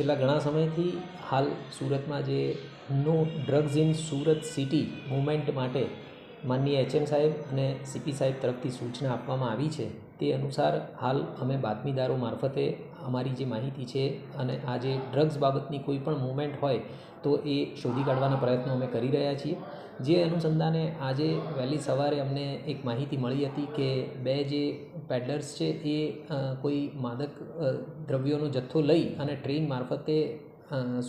છેલ્લા ઘણા સમયથી હાલ સુરતમાં જે no drugs in Surat city movement માટે માનનીય એચએમ સાહેબ અને સીપી સાહેબ તરફથી સૂચના આપવામાં આવી છે, તે અનુસાર હાલ અમે બાતમીદારો મારફતે અમારી જે માહિતી છે અને આ જે ડ્રગ્સ બાબતની કોઈ પણ મુવમેન્ટ હોય તો એ શોધી કાઢવાના પ્રયત્નો અમે કરી રહ્યા છીએ. જે અનુસંધાને આજે વહેલી સવારે અમને એક માહિતી મળી હતી કે બે જે પેડલર્સ છે એ કોઈ માદક દ્રવ્યોનો જથ્થો લઈ અને ટ્રેન મારફતે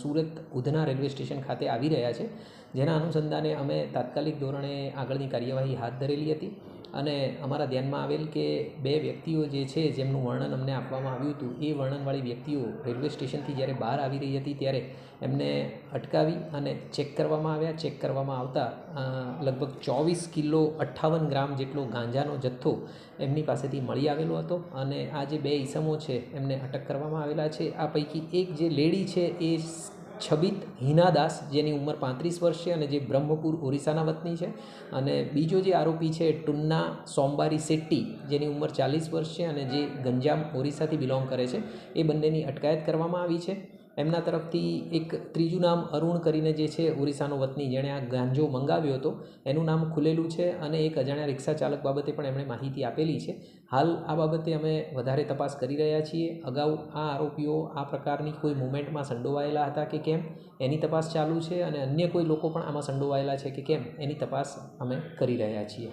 સુરત ઉધના રેલવે સ્ટેશન ખાતે આવી રહ્યા છે. જેના અનુસંધાને અમે તાત્કાલિક ધોરણે આગળની કાર્યવાહી હાથ ધરેલી હતી. અને અમારા ધ્યાનમાં આવેલ કે બે વ્યક્તિઓ જે છે, જેમનું વર્ણન અમને આપવામાં આવ્યું હતું, એ વર્ણનવાળી વ્યક્તિઓ રેલવે સ્ટેશનથી જ્યારે બહાર આવી રહી હતી, ત્યારે એમને અટકાવી અને ચેક કરવામાં આવ્યા. ચેક કરવામાં આવતા લગભગ ચોવીસ કિલો અઠ્ઠાવન ગ્રામ જેટલો ગાંજાનો જથ્થો એમની પાસેથી મળી આવેલો હતો અને આ જે બે ઈસમો છે, એમને અટક કરવામાં આવેલા છે. આ પૈકી એક જે લેડી છે, એ છબિત હિનાદાસ, જેની ઉંમર પાંત્રીસ વર્ષ છે અને જે બ્રહ્મપુર ઓરિસ્સાના વતની છે. અને બીજો જે આરોપી છે, ટુન્ના સોમબારી શેટ્ટી, જેની ઉંમર ચાલીસ વર્ષ છે અને જે ગંજામ ઓરિસ્સાથી બિલોંગ કરે છે, એ બંનેની અટકાયત કરવામાં આવી છે. એમના તરફથી એક ત્રીજું નામ અરુણ કરીને જે છે ઓરિસ્સાનો વતની, જેણે આ ગાંજો મંગાવ્યો હતો. એનું નામ ખુલેલું છે અને એક અજાણ્યા રિક્ષા ચાલક બાબતે પણ એમણે માહિતી આપેલી છે. હાલ આ બાબતે અમે વધારે તપાસ કરી રહ્યા છીએ. અગાઉ આ આરોપીઓ આ પ્રકારની કોઈ મુવમેન્ટમાં સંડોવાયેલા હતા કે કેમ? એની તપાસ ચાલુ છે અને અન્ય કોઈ લોકો પણ આમાં સંડોવાયેલા છે કે કેમ? એની તપાસ અમે કરી રહ્યા છીએ.